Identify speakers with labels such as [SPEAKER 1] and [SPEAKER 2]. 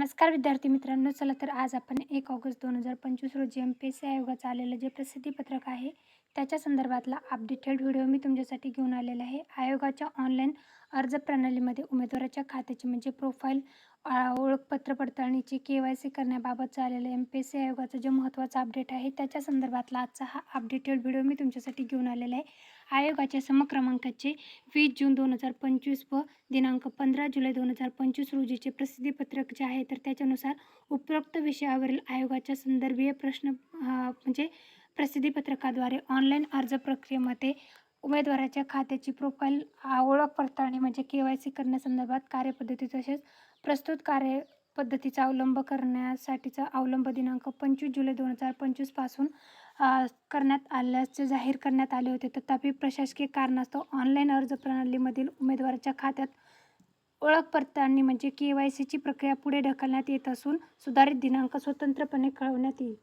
[SPEAKER 1] नमस्कार विद्यार्थी मित्रांनो चला तर आज आपण एक ऑगस्ट दोन हजार पंचवीस रोजी एम पी एस सी आयोगाचं आलेलं जे प्रसिद्धीपत्रक आहे त्याच्या संदर्भातला अपडेटेड व्हिडिओ मी तुमच्यासाठी घेऊन आलेला आहे. आयोगाच्या ऑनलाईन अर्ज प्रणालीमध्ये उमेदवाराच्या खात्याची म्हणजे प्रोफाईल ओळखपत्र पडताळणीची के वाय सी करण्याबाबत आलेलं एम पी एस सी आयोगाचा जो महत्त्वाचा अपडेट आहे त्याच्या संदर्भातला आजचा हा अपडेटेड व्हिडिओ मी तुमच्यासाठी घेऊन आलेला आहे. आयोगाच्या समक्रमांकाचे वीस जून दोन हजार पंचवीस व दिनांक पंधरा जुलै दोन हजार पंचवीस रोजीचे प्रसिद्धीपत्रक जे आहे तर त्याच्यानुसार उपरोक्त विषयावरील आयोगाच्या संदर्भीय प्रश्न म्हणजे प्रसिद्धीपत्रकाद्वारे ऑनलाईन अर्ज प्रक्रियेमध्ये उमेदवाराच्या खात्याची प्रोफाईल ओळख पडताळणी म्हणजे के वाय सी करण्यासंदर्भात कार्यपद्धती तसेच प्रस्तुत कार्यपद्धतीचा अवलंब करण्यासाठीचा अवलंब दिनांक पंचवीस जुलै दोन हजार पंचवीसपासून करण्यात आल्याचे जाहीर करण्यात आले होते. तथापि प्रशासकीय कारणास्तव ऑनलाईन अर्ज प्रणालीमधील उमेदवाराच्या खात्यात ओळख पडताळणी म्हणजे के वाय सीची प्रक्रिया पुढे ढकलण्यात येत असून सुधारित दिनांक स्वतंत्रपणे कळवण्यात येईल.